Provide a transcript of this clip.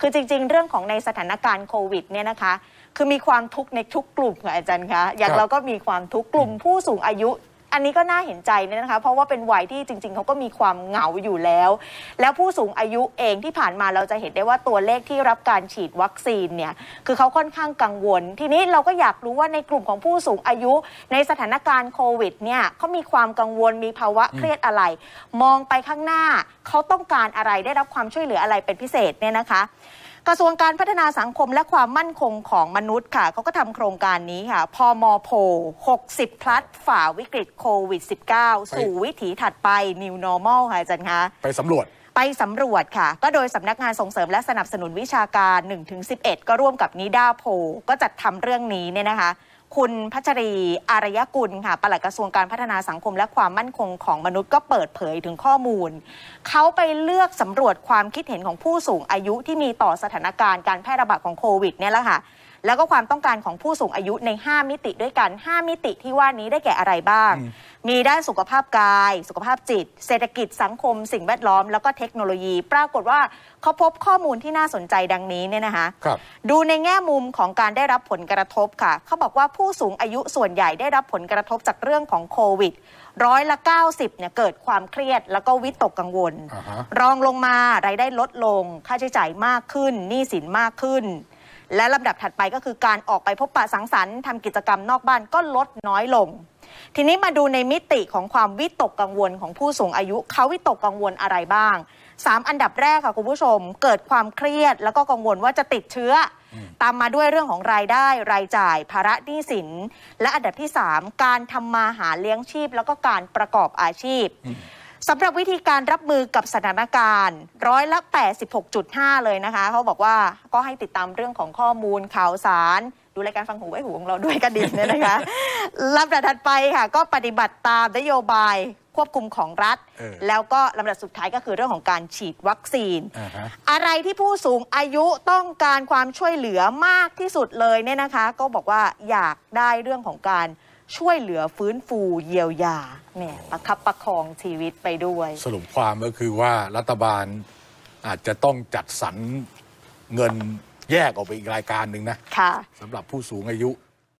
คือจริง ๆ เรื่องของในสถานการณ์โควิดเนี่ยนะคะ คือมีความทุกข์ในทุกกลุ่มค่ะอาจารย์คะอย่างครับเราก็มีความทุกข์กลุ่มผู้สูงอายุ อันนี้ก็น่าเห็นใจเนี่ยนะคะ เพราะว่าเป็นวัยที่จริง ๆเขาก็มีความเหงาอยู่แล้ว แล้วผู้สูงอายุเองที่ผ่านมาเราจะเห็นได้ว่าตัวเลขที่รับการฉีดวัคซีนเนี่ยคือเขาค่อนข้างกังวล ทีนี้เราก็อยากรู้ว่าในกลุ่มของผู้สูงอายุ ในสถานการณ์โควิดเนี่ยเขามีความกังวลมีภาวะเครียดอะไร มองไปข้างหน้าเขาต้องการอะไรได้รับความช่วยเหลืออะไรเป็นพิเศษเนี่ยนะคะ กระทรวงการพัฒนาสังคมและความมั่นคงของมนุษย์ค่ะเขาก็ทำโครงการนี้ค่ะ พมโพ 60 พลัดฝ่าวิกฤตโควิด -19 สู่วิถีถัดไป New Normal ค่ะอาจารย์คะ ไปสำรวจไปสำรวจค่ะ ก็โดยสำนักงานส่งเสริมและสนับสนุนวิชาการ 1-11 ก็ร่วมกับนิด้าโพลก็จัดทำเรื่องนี้เนี่ยนะคะ คุณพัชรีอารยกุลค่ะปลัดกระทรวงการพัฒนาสังคมและความมั่นคงของมนุษย์ก็เปิดเผยถึงข้อมูล เขาไปเลือกสำรวจความคิดเห็นของผู้สูงอายุที่มีต่อสถานการณ์การแพร่ระบาดของโควิดเนี่ยแหละค่ะ แล้วก็ความต้องการของผู้สูงอายุใน 5 มิติด้วยกัน 5 มิติที่ว่านี้ได้แก่อะไรบ้าง มีด้านสุขภาพกาย สุขภาพจิต เศรษฐกิจสังคม สิ่งแวดล้อม แล้วก็เทคโนโลยี ปรากฏว่าเขาพบข้อมูลที่น่าสนใจดังนี้เนี่ยนะคะครับดูในแง่มุมของการได้รับผลกระทบค่ะ เขาบอกว่าผู้สูงอายุส่วนใหญ่ได้รับผลกระทบจากเรื่องของโควิดร้อยละ 90เนี่ยเกิดความเครียดแล้วก็วิตกกังวลอ่าฮะรองลงมารายได้ลดลง ค่าใช้จ่ายมากขึ้นหนี้สินมากขึ้น และลำดับถัดไปก็คือการออกไปพบปะสังสรรค์ทำกิจกรรมนอกบ้านก็ลดน้อยลง ทีนี้มาดูในมิติของความวิตกกังวลของผู้สูงอายุเขาวิตกกังวลอะไรบ้าง 3 อันดับแรกค่ะคุณผู้ชม เกิดความเครียดแล้วก็กังวลว่าจะติดเชื้อ ตามมาด้วยเรื่องของรายได้ รายจ่าย ภาระหนี้สิน และอันดับที่ 3 การทำมาหาเลี้ยงชีพ แล้วก็การประกอบอาชีพ สำหรับวิธีการรับมือกับสถานการณ์ร้อยละ86.5 เลยนะคะ เขาบอกว่าก็ให้ติดตามเรื่องของข้อมูลข่าวสาร ดูรายการฟังหูไว้หูของเราด้วยก็ดีเนี่ยนะคะลำดับถัดไปค่ะ ก็ปฏิบัติตามนโยบายควบคุมของรัฐเออแล้วก็ลำดับสุดท้ายก็คือเรื่องของการฉีดวัคซีนอ่าฮะอะไรที่ผู้สูงอายุต้องการความช่วยเหลือมากที่สุดเลยเนี่ยนะคะ ก็บอกว่าอยากได้เรื่องของการ ช่วยเหลือฟื้นฟูเยียวยาเนี่ยประคับประคองชีวิตไปด้วย สรุปความก็คือว่ารัฐบาลอาจจะต้องจัดสรรเงินแยกออกไปอีกรายการหนึ่งนะค่ะสำหรับผู้สูงอายุ